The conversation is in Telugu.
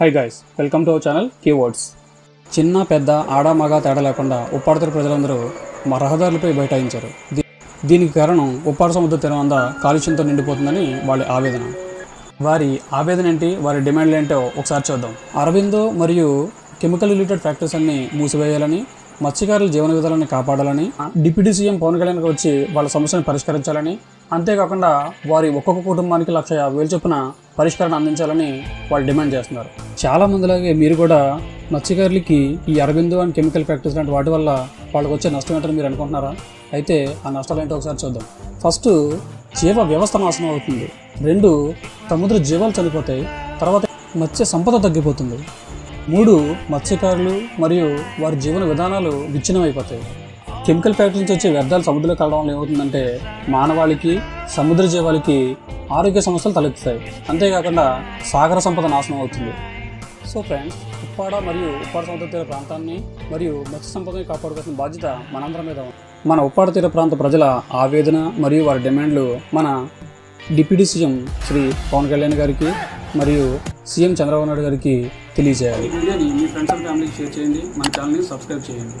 Hi guys welcome to our channel keywords చిన్న పెద్ద ఆడ మగ తేడా లేకుండా ఉప్పాడతల ప్రజలందరూ మా రహదారులపై బైఠాయించారు. దీనికి కారణం ఉప్పాడ సముద్ర తీరం అంతా కాలుష్యంతో నిండిపోతుందని వాళ్ళ ఆవేదన. వారి ఆవేదన ఏంటి వారి డిమాండ్లు ఏంటో ఒకసారి చూద్దాం. అరవిందో మరియు కెమికల్ రిలేటెడ్ ఫ్యాక్టరీస్ అన్ని మూసివేయాలని మత్స్యకారుల జీవన విధానాన్ని కాపాడాలని డిప్యూటీ సీఎం పవన్ కళ్యాణ్ వచ్చి వాళ్ళ సమస్యను పరిష్కరించాలని అంతేకాకుండా వారి ఒక్కొక్క కుటుంబానికి లక్ష యాభై వేలు చొప్పున పరిష్కారం అందించాలని వాళ్ళు డిమాండ్ చేస్తున్నారు. చాలా మందిలాగే మీరు కూడా మత్స్యకారులకి ఈ అరవిందో అండ్ కెమికల్ ఫ్యాక్టరీస్ లాంటి వాటి వల్ల వాళ్ళకి వచ్చే నష్టం ఏంటని మీరు అనుకుంటున్నారా? అయితే ఆ నష్టాలు ఏంటో ఒకసారి చూద్దాం. ఫస్ట్ జీవ వ్యవస్థ నాశనం అవుతుంది. రెండు సముద్ర జీవాలు చనిపోతాయి. తర్వాత మత్స్య సంపద తగ్గిపోతుంది. మూడు మత్స్యకారులు మరియు వారి జీవన విధానాలు విచ్ఛిన్నమైపోతాయి. కెమికల్ ఫ్యాక్టరీ నుంచి వచ్చే వ్యర్థాలు సముద్రంలో కలవడం వల్ల ఏమవుతుందంటే మానవాళికి సముద్ర జీవాలకి ఆరోగ్య సమస్యలు తలెత్తుతాయి. అంతేకాకుండా సాగర సంపద నాశనం అవుతుంది. సో ఫ్రెండ్స్ ఉప్పాడ మరియు ఉప్పాడ సముద్ర తీర ప్రాంతాన్ని మరియు మత్స్య సంపదని కాపాడుకోవాల్సిన బాధ్యత మనందరం మీద ఉంది. మన ఉప్పాడ తీర ప్రాంత ప్రజల ఆవేదన మరియు వారి డిమాండ్లు మన డిప్యూటీ సీఎం శ్రీ పవన్ కళ్యాణ్ గారికి మరియు సీఎం చంద్రబాబు నాయుడు గారికి తెలియజేయాలి. మీ ఫ్రెండ్స్ అండ్ ఫ్యామిలీకి షేర్ చేయండి. మన ఛానల్ని సబ్స్క్రైబ్ చేయండి.